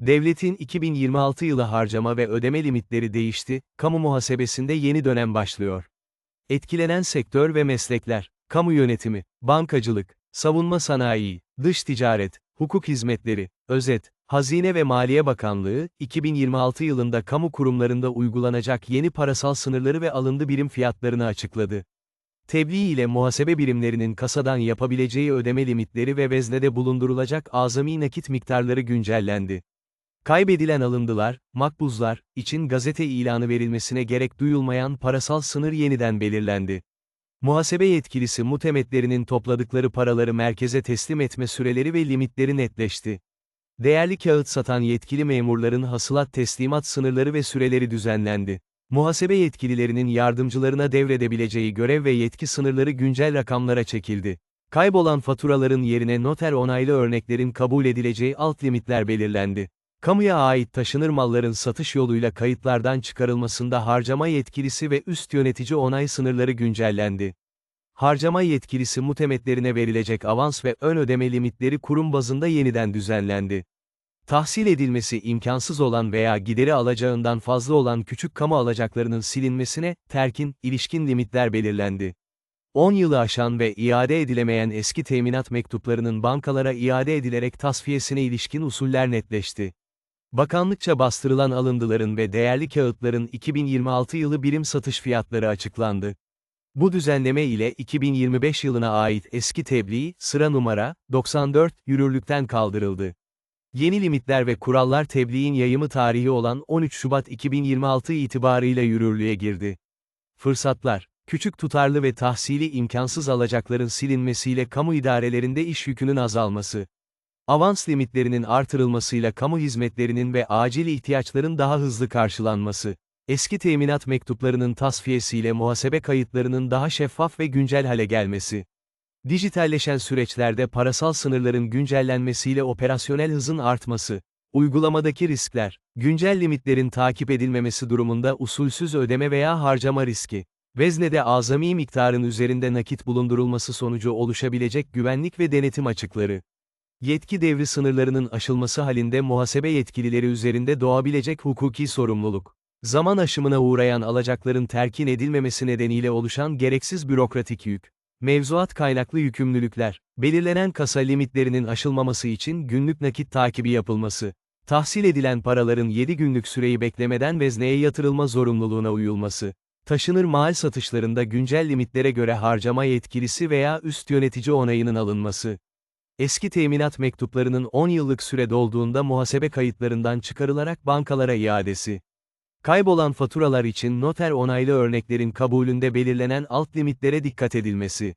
Devletin 2026 yılı harcama ve ödeme limitleri değişti, kamu muhasebesinde yeni dönem başlıyor. Etkilenen sektör ve meslekler, kamu yönetimi, bankacılık, savunma sanayi, dış ticaret, hukuk hizmetleri, özet, Hazine ve Maliye Bakanlığı, 2026 yılında kamu kurumlarında uygulanacak yeni parasal sınırları ve alındı birim fiyatlarını açıkladı. Tebliğ ile muhasebe birimlerinin kasadan yapabileceği ödeme limitleri ve veznede bulundurulacak azami nakit miktarları güncellendi. Kaybedilen alındılar, makbuzlar, için gazete ilanı verilmesine gerek duyulmayan parasal sınır yeniden belirlendi. Muhasebe yetkilisi mutemetlerinin topladıkları paraları merkeze teslim etme süreleri ve limitleri netleşti. Değerli kağıt satan yetkili memurların hasılat teslimat sınırları ve süreleri düzenlendi. Muhasebe yetkililerinin yardımcılarına devredebileceği görev ve yetki sınırları güncel rakamlara çekildi. Kaybolan faturaların yerine noter onaylı örneklerin kabul edileceği alt limitler belirlendi. Kamuya ait taşınır malların satış yoluyla kayıtlardan çıkarılmasında harcama yetkilisi ve üst yönetici onay sınırları güncellendi. Harcama yetkilisi mutemetlerine verilecek avans ve ön ödeme limitleri kurum bazında yeniden düzenlendi. Tahsil edilmesi imkansız olan veya gideri alacağından fazla olan küçük kamu alacaklarının silinmesine, terkin, ilişkin limitler belirlendi. 10 yılı aşan ve iade edilemeyen eski teminat mektuplarının bankalara iade edilerek tasfiyesine ilişkin usuller netleşti. Bakanlıkça bastırılan alındıların ve değerli kağıtların 2026 yılı birim satış fiyatları açıklandı. Bu düzenleme ile 2025 yılına ait eski tebliğ, sıra numara, 94, yürürlükten kaldırıldı. Yeni limitler ve kurallar tebliğin yayımı tarihi olan 13 Şubat 2026 itibarıyla yürürlüğe girdi. Fırsatlar, küçük tutarlı ve tahsili imkansız alacakların silinmesiyle kamu idarelerinde iş yükünün azalması. Avans limitlerinin artırılmasıyla kamu hizmetlerinin ve acil ihtiyaçların daha hızlı karşılanması. Eski teminat mektuplarının tasfiyesiyle muhasebe kayıtlarının daha şeffaf ve güncel hale gelmesi. Dijitalleşen süreçlerde parasal sınırların güncellenmesiyle operasyonel hızın artması. Uygulamadaki riskler, güncel limitlerin takip edilmemesi durumunda usulsüz ödeme veya harcama riski. Veznede azami miktarın üzerinde nakit bulundurulması sonucu oluşabilecek güvenlik ve denetim açıkları. Yetki devri sınırlarının aşılması halinde muhasebe yetkilileri üzerinde doğabilecek hukuki sorumluluk. Zaman aşımına uğrayan alacakların terkin edilmemesi nedeniyle oluşan gereksiz bürokratik yük. Mevzuat kaynaklı yükümlülükler, belirlenen kasa limitlerinin aşılmaması için günlük nakit takibi yapılması, tahsil edilen paraların 7 günlük süreyi beklemeden vezneye yatırılma zorunluluğuna uyulması, taşınır mal satışlarında güncel limitlere göre harcama yetkilisi veya üst yönetici onayının alınması, eski teminat mektuplarının 10 yıllık süre dolduğunda muhasebe kayıtlarından çıkarılarak bankalara iadesi, Kaybolan faturalar için noter onaylı örneklerin kabulünde belirlenen alt limitlere dikkat edilmesi.